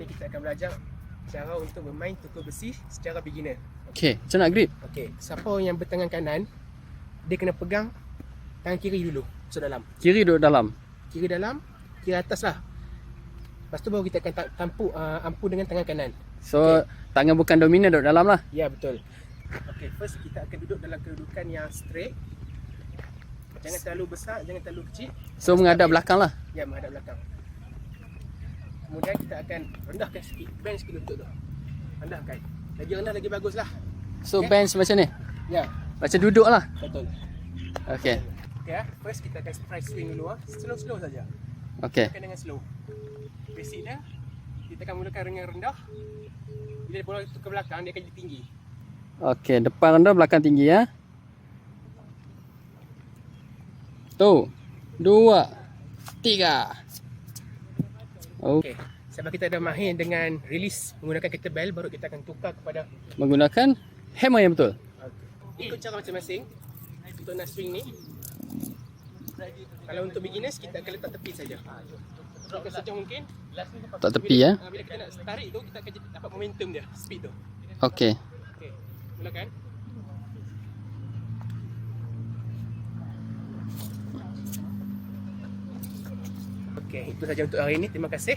ni kita akan belajar cara untuk bermain tukar besi secara beginner. Okey, macam nak grip? Okey, siapa yang bertangan kanan, dia kena pegang tangan kiri dulu, masuk dalam. Kiri duduk dalam. Kiri dalam, kiri atas lah. Lepas tu baru kita akan ta- tampu, uh, ampu dengan tangan kanan. So, tangan bukan dominan duduk dalam lah. Ya, betul. Okey, first kita akan duduk dalam kedudukan yang straight. Jangan terlalu besar, jangan terlalu kecil. So, menghadap belakang lah. Ya, menghadap belakang. Kemudian kita akan rendahkan sikit. Bend sikit lutut tu. Rendahkan. Lagi rendah lagi bagus lah. So, Okey. bench macam ni. Ya, Macam duduk lah. betul. Okey. Okey ah. First kita akan try swing dulu ah. Slow-slow saja. Okey. Akan dengan slow. Basic dia kita akan mulakan dengan rendah. Bila bola tu ke belakang dia akan jadi tinggi. Okey, depan rendah, belakang tinggi ya. Tu. Dua. Tiga. Oh, Okey. Sebab kita dah mahir dengan release menggunakan kettlebell baru kita akan tukar kepada menggunakan hammer yang betul. ikut cara masing-masing untuk nak swing ni. Kalau untuk beginners kita akan letak tepi saja. Drop sejauh mungkin. Tak tepi ya. Bila kita nak tarik tu kita akan dapat momentum dia, speed tu. Okey. Okey. Mulakan. Okey, itu saja untuk hari ini. Terima kasih.